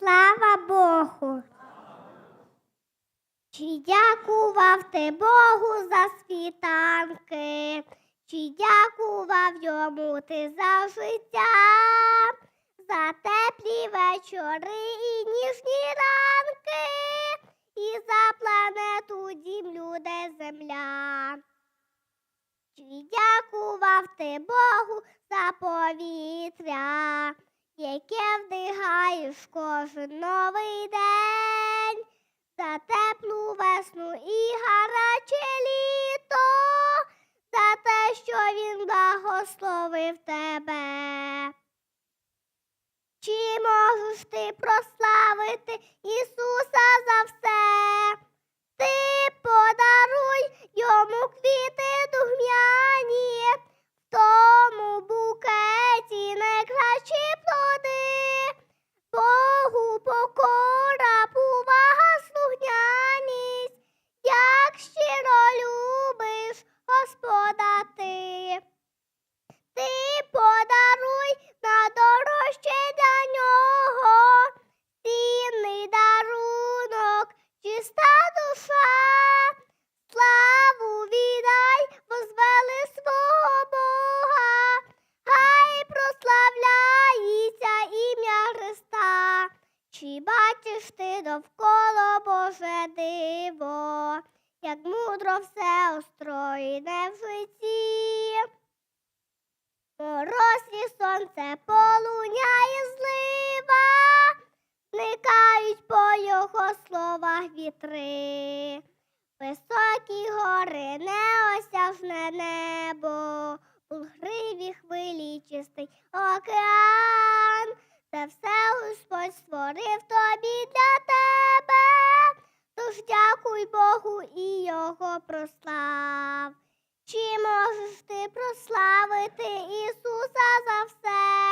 Слава Богу. Чи дякував ти Богу за світанки, чи дякував йому ти за життя, за теплі вечори і ніжні ранки, і за планету дім люди земля. Чи дякував ти Богу за повітря, яке вдихаєш кожен новий день, за теплу весну і гаряче літо, за те, що він благословив тебе. Чи можеш ти прославити любиш Господа ти. Ти подаруй на дорожче для нього, цінний дарунок, чиста душа, славу віддай, возвели свого Бога, хай прославляється ім'я Христа. Чи бачиш ти довкола Боже диво, як мудро все устроєне в житті? Мороз сонце полуня і злива, зникають по його словах вітри, високі гори, неосяжне небо, булгриві хвилі, чистий океан, і його прослав. Чи можеш ти прославити Ісуса за все?